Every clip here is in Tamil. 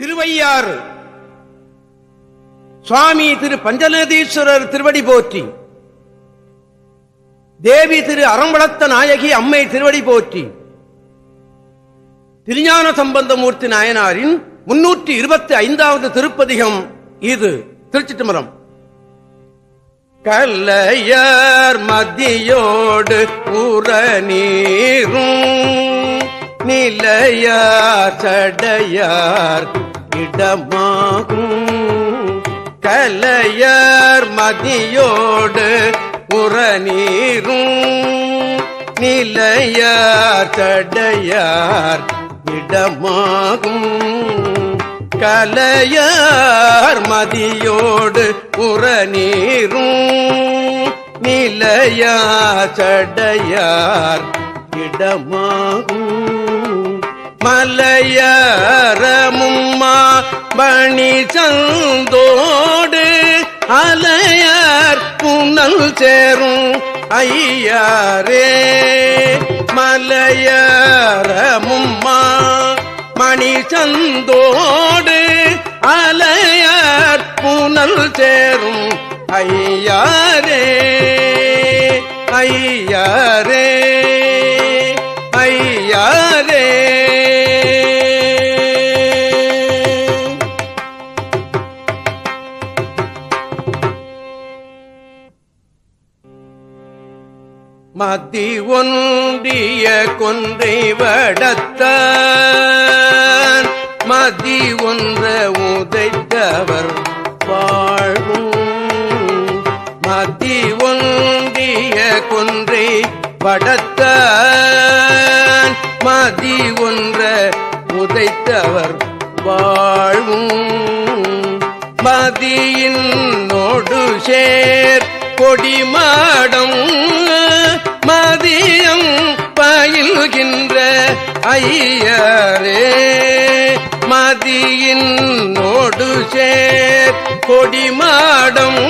திருவையாறு. சுவாமி திரு பஞ்சநதீஸ்வரர் திருவடி போற்றி. தேவி திரு அறம்பளத்த நாயகி அம்மை திருவடி போற்றி. திருஞான சம்பந்தமூர்த்தி நாயனாரின் முன்னூற்றி இருபத்தி ஐந்தாவது திருப்பதிகம் இது திருச்சி திமரம் கல்லையர் மதியோடு உற நீரும் நிலையார் சடையார் இடமாகும் கலையர் மதியோடு புறநீரும். நிலையார் தடையார் இடமாகும் கலையார் மதியோடு புறநீரும். நிலையார் தடையார் இடமாகும் மலையரமும்மா பணி சந்தோடு அலையார் புனல் சேரும் ஐயாரே. மலையரமும்மா மணி சந்தோடு அலையார் புனல் சேரும் ஐயாரே. ஐயாரே ஐயாரே. ஒன்றிய கொன்றை வடத்த மதி ஒன்ற உதைத்தவர் வாழ்வும். மதி ஒன்றிய கொன்றை வடத்த மதி ஒன்ற உதைத்தவர் வாழ்வும். மதியின் நோடு சேர் கொடிமா ஐயரே மதியின் நோடு சேர் கொடிமாடம்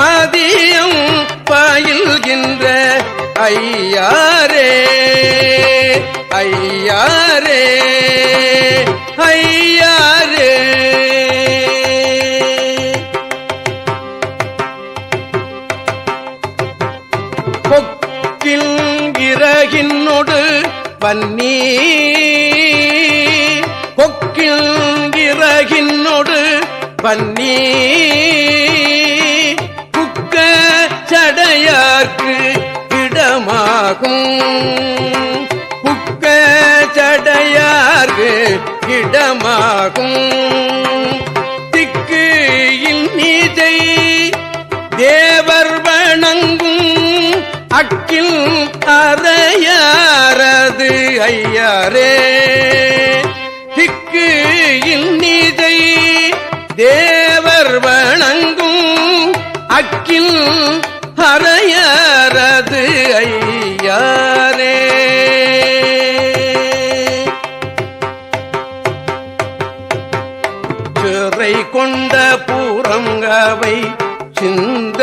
மதியம் பயில்கின்ற ஐயாரே ஐயாரே ஐயா பன்னி கொக்கில் இறகினோடு பன்னி குக்க சடையார்க்கு இடமாகும். குக்க சடையார்க்கு இடமாகும். திக்கு இன்னிதை தேவர் வணங்கும் அக்கில் அறையாரது ஐயாரே. திக்கு இன்னிதை தேவர் வணங்கும் அக்கில் அறையாரது ஐயாரே சிறை கொண்ட பூரங்கவை சிந்த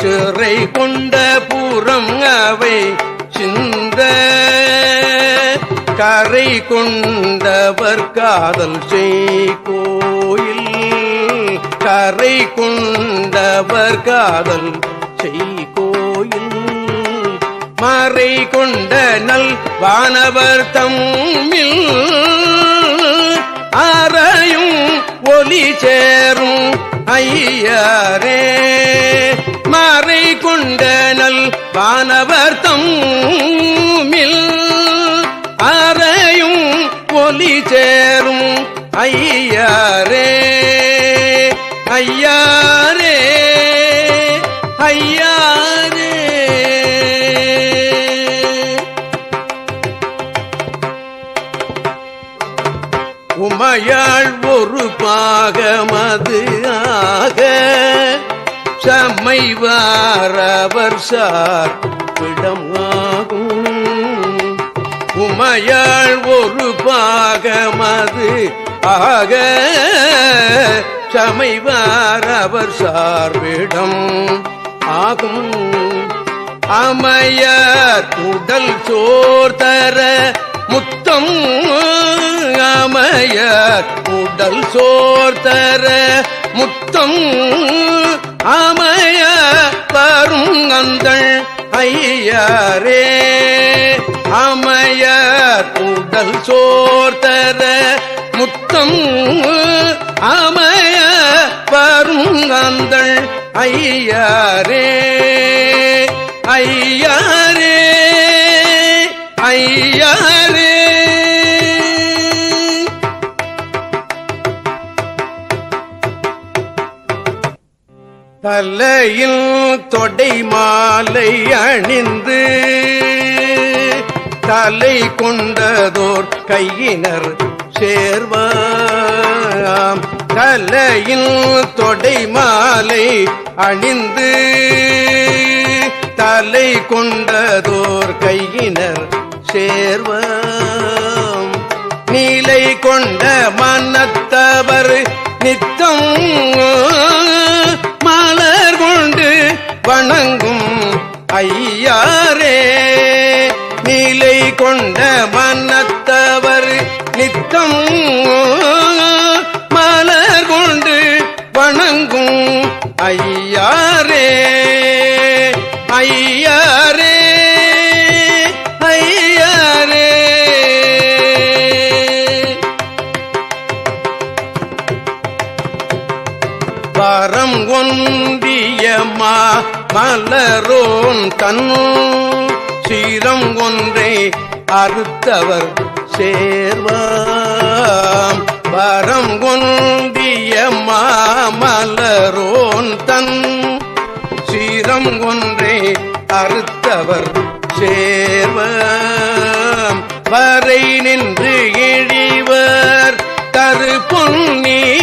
சிறை கொண்ட கரை கொண்டவர் காதல் செய் கோயில் கரை கொண்டவர் காதல் செய் கோயில் மறை கொண்ட நல் வானவர் தம்மில் அறையும் ஒலி சேரும் ஐயரே. மறை கொண்ட சேரும் ஐயாரே ஐயாரே ஐயாரே. உமையாள் ஒரு பாகமது ஆக சமைவாரவர் சார் விடமாகும் உமையாள் ஒரு பாகமது. ஆக சமைவார் அவர் சார்பிடம். ஆகும் அமையார் உடல் சோர் தர முத்தம். உடல் சோர்தர முத்தம். அமைய வரும் அந்தள் ஐயரே. அமைய உடல் சோர்த்தர முத்தம் அமைய வரும் அந்தள் ஐயாரே ஐயாரே ஐயரே. தலையில் தொடை மாலை அணிந்து தலை கொண்டதோர் கையினர் சேர்வாம் தலையில் தொடை மாலை அணிந்து தலை கொண்டதோர் கையினர் சேர்வாம் நீலை கொண்ட மன்னத்தவர் நித்தம் மலர் கொண்டு வணங்கும் ஐயாரே. நீலை கொண்ட மன்னத்தவர் நித்தம் மலர் கொண்டு வணங்கும் ஐயாரே ஐயாரே ஐயாரே. வரம் ஒன்றியமா மலரோன் தன் சீரம் ஒன்றை அறுத்தவர் சேர்வாம். வரம் கொண்டிய மாமலரோன் தன் சீரம் ஒன்றை அறுத்தவர் சேர்வம். வரை நின்று இழிவர் தரு பொன்னி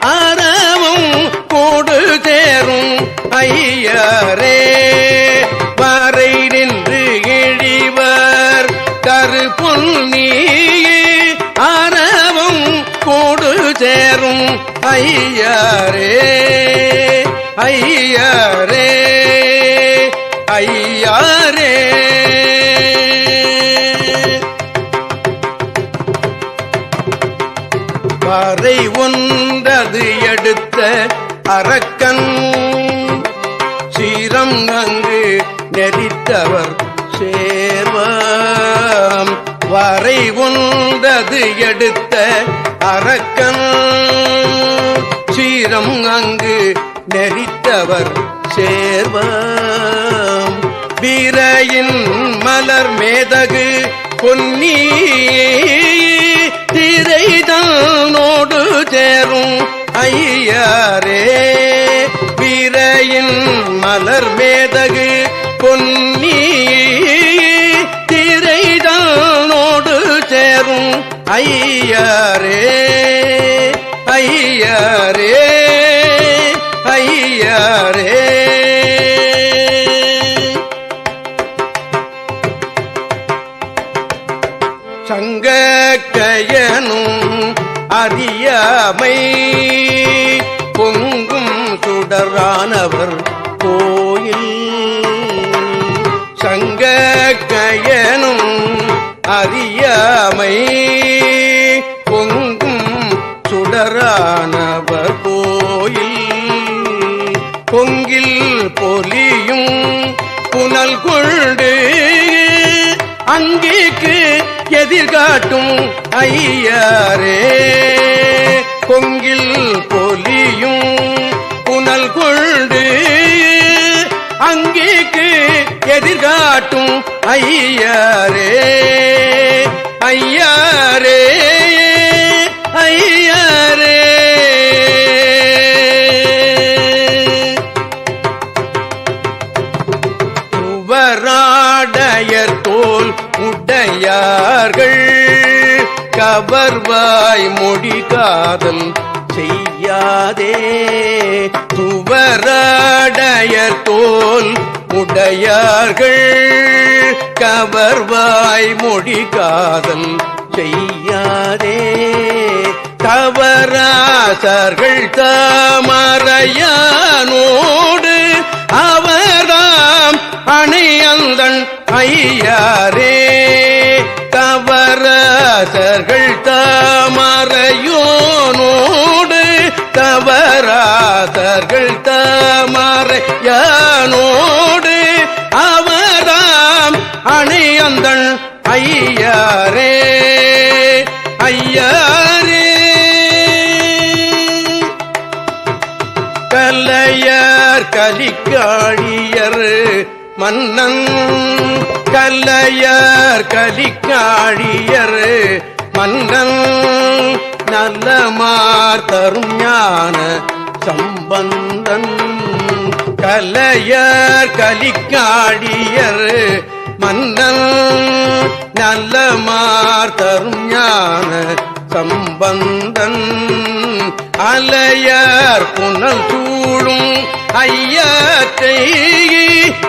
அறவும் கூடு தேரும் ஐயரே. ஆறு பொன்னி அறவும் கூடு சேரும் ஐயரே ஐயரே ஐயாரே. வரை ஒன்றது எடுத்த அரக்கன் சீரம் அங்கு நெறித்தவர் சேர்வாம். வரை உண்டது எடுத்த அரக்கன். சீரம் அங்கு நெறித்தவர் சேர்வாம். வீரையின் மலர் மேதகு பொன்னி. திரைதானோடு சேரும் ஐயாரே. வீரையின் மலர் மே ஐயரே ஐயரே ஐயரே. சங்க அறியாமை பொங்கும் சுடரானவர் கோயில். சங்க கயனும் அறியாமை சுடரானவர் கோயில் பொங்கில் பொலியும் புனல் கொண்டு அங்கேக்கு எதிர்காட்டும் ஐயரே. பொங்கில் பொலியும் புனல் கொண்டு அங்கேக்கு எதிர்காட்டும் ஐயரே. ஐயரே. துவராடையர் தோல் உடையார்கள். கவர்வாய் மொழி காதல் செய்யாதே. துவராடையர் தோல் உடையார்கள். கவர்வாய் மொழி காதல் செய்யாதே. தவராசர்கள் தாமரையானோடு கந்தன் ஐயாரே தவராதர்கள் தாமரையோனோடு தவராதர்கள் தாமரையானோடு அவராம் அணையந்தன் ஐயாரே ஐயாரே கல்லையார் கலிக்காழி மன்னன் கல்லையர் கலிக்காழியர். மன்னன் நல்லமார் தரும் ஞான சம்பந்தன். கலையர் கலிக்காடியர் மன்னன் நல்லமார் தரும் ஞான சம்பந்தன். அலையர் புனல் சூழும் ஐயத்தை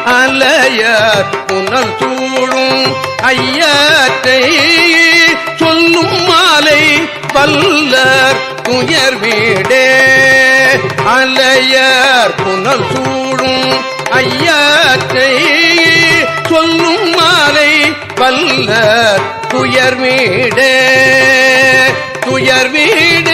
அலையர் புனல் சூழும் ஐயத்தை சொல்லும் மாலை பல்லர் துயர் வீடே. அலையர் புனல் சூடும். ஐயத்தை சொல்லும் மாலை பல்லர் துயர் வீடே. துயர் வீடு.